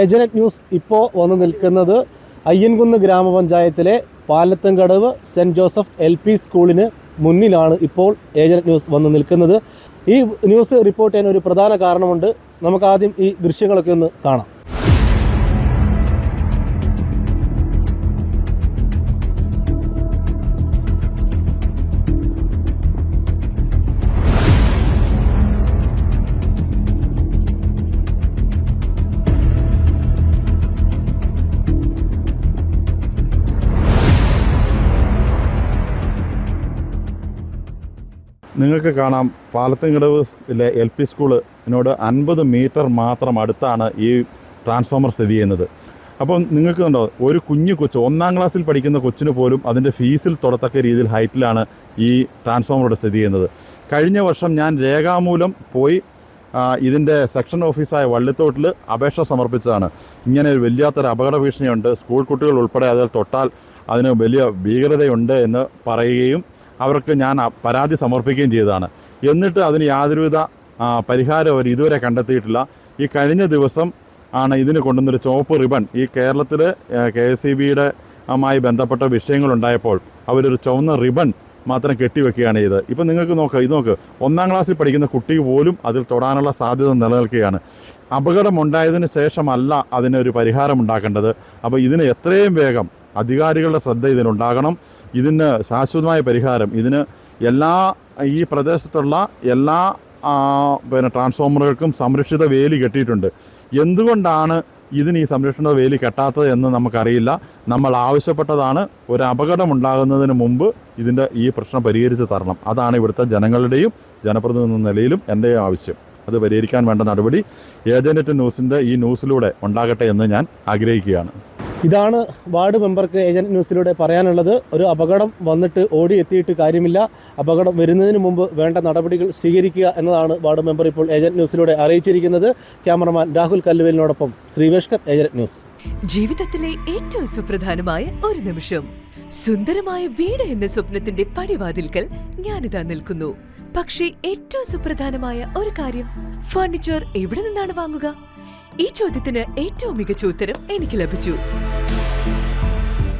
ഏജനറ്റ് news ഇപ്പോൾ വന്ന് നിൽക്കുന്നത് അയ്യൻകുന്ന് ഗ്രാമപഞ്ചായത്തിലെ Palathankadavu Saint Joseph L P സ്കൂളിന് മുന്നിലാണ് ഇപ്പോൾ ഏജനറ്റ് ന്യൂസ് വന്ന് നിൽക്കുന്നത്. ഈ ന്യൂസ് റിപ്പോർട്ട് ചെയ്യാൻ ഒരു പ്രധാന കാരണമുണ്ട്. നമുക്ക് ആദ്യം ഈ ദൃശ്യങ്ങളൊക്കെ ഒന്ന് കാണാം. നിങ്ങൾക്ക് കാണാം പാലത്തങ്കടവിലെ എൽ പി സ്കൂളിനോട് അൻപത് മീറ്റർ മാത്രം അടുത്താണ് ഈ ട്രാൻസ്ഫോമർ സ്ഥിതി ചെയ്യുന്നത്. അപ്പോൾ നിങ്ങൾക്ക് കണ്ടോ ഒരു കുഞ്ഞു കൊച്ചു ഒന്നാം ക്ലാസ്സിൽ പഠിക്കുന്ന കൊച്ചിന് പോലും അതിന്റെ ഫീസിൽ തൊടത്തക്ക രീതിയിൽ ഹൈറ്റിലാണ് ഈ ട്രാൻസ്ഫോമറുടെ സ്ഥിതി ചെയ്യുന്നത്. കഴിഞ്ഞ വർഷം ഞാൻ രേഖാമൂലം പോയി ഇതിന്റെ സെക്ഷൻ ഓഫീസായ വള്ളിത്തോട്ടിൽ അപേക്ഷ സമർപ്പിച്ചതാണ്. ഇങ്ങനെ ഒരു വല്ലാത്തൊരു അപകട ഭീഷണിയുണ്ട്. സ്കൂൾ കുട്ടികൾ ഉൾപ്പെടെ അതിൽ തൊട്ടാൽ അതിന് വലിയ ഭീകരതയുണ്ട് എന്ന് പറയുകയും അവർക്ക് ഞാൻ പരാതി സമർപ്പിക്കുകയും ചെയ്തതാണ്. എന്നിട്ട് അതിന് യാതൊരുവിധ പരിഹാരം അവർ ഇതുവരെ കണ്ടെത്തിയിട്ടില്ല. ഈ കഴിഞ്ഞ ദിവസം ആണ് ഇതിന് കൊണ്ടുവന്നൊരു ചുവപ്പ് റിബൺ. ഈ കേരളത്തിൽ കെ എസ് സി ബിയുടെ മായി ബന്ധപ്പെട്ട വിഷയങ്ങളുണ്ടായപ്പോൾ അവരൊരു ചുവന്ന റിബൺ മാത്രം കെട്ടിവെക്കുകയാണ് ചെയ്തത്. ഇപ്പം നിങ്ങൾക്ക് നോക്കുക ഇത് നോക്ക്. ഒന്നാം ക്ലാസ്സിൽ പഠിക്കുന്ന കുട്ടി പോലും അതിൽ തൊടാനുള്ള സാധ്യത നിലനിൽക്കുകയാണ്. അപകടമുണ്ടായതിന് ശേഷമല്ല അതിനൊരു പരിഹാരം ഉണ്ടാക്കേണ്ടത്. അപ്പോൾ ഇതിന് എത്രയും വേഗം അധികാരികളുടെ ശ്രദ്ധ ഇതിനുണ്ടാകണം ഇതിന് ശാശ്വതമായ പരിഹാരം. ഇതിന് എല്ലാ ഈ പ്രദേശത്തുള്ള എല്ലാ പിന്നെ ട്രാൻസ്ഫോമറുകൾക്കും സംരക്ഷിത വേലി കെട്ടിയിട്ടുണ്ട്. എന്തുകൊണ്ടാണ് ഇതിന് ഈ സംരക്ഷണ വേലി കെട്ടാത്തത് എന്ന് നമുക്കറിയില്ല. നമ്മൾ ആവശ്യപ്പെട്ടതാണ് ഒരു അപകടം ഉണ്ടാകുന്നതിന് മുമ്പ് ഇതിന്റെ ഈ പ്രശ്നം പരിഹരിച്ച് തരണം. അതാണ് ഇവിടുത്തെ ജനങ്ങളുടെയും ജനപ്രതിനിധി നിലയിലും എന്റെയും ആവശ്യം. അത് പരിഹരിക്കാൻ വേണ്ട നടപടി ഏജനറ്റ് ന്യൂസിന്റെ ഈ ന്യൂസിലൂടെ ഉണ്ടാകട്ടെ എന്ന് ഞാൻ ആഗ്രഹിക്കുകയാണ്. ഇതാണ് വാർഡ് മെമ്പർക്ക് ഏജന്റ് ന്യൂസിലൂടെ പറയാനുള്ളത്. ഒരു അപകടം വന്നിട്ട് ഓടി എത്തിയിട്ട് കാര്യമില്ല. അപകടം വരുന്നതിന് മുമ്പ് വേണ്ട നടപടികൾ സ്വീകരിക്കുക എന്നതാണ് വാർഡ് മെമ്പർ ഇപ്പോൾ ഏജന്റ് ന്യൂസിലൂടെ അറിയിച്ചിരിക്കുന്നത്. ക്യാമറമാൻ രാഹുൽ കല്ലുവേലിനോടൊപ്പം ശ്രീവേഷ്കർ ഏജന്റ് ന്യൂസ്. ജീവിതത്തിലെ ഏറ്റവും സുപ്രധാനമായ ഒരു നിമിഷം. സുന്ദരമായ വീട് എന്ന സ്വപ്നത്തിന്റെ പടിവാതിൽക്കൽ ഞാനിതാ നിൽക്കുന്നു. പക്ഷേ ഏറ്റവും സുപ്രധാനമായ ഒരു കാര്യം ഫർണിച്ചർ എവിടെ നിന്നാണ് വാങ്ങുക? ഈ ചോദ്യത്തിന് ഏറ്റവും മികച്ച ഉത്തരം എനിക്ക് ലഭിച്ചു.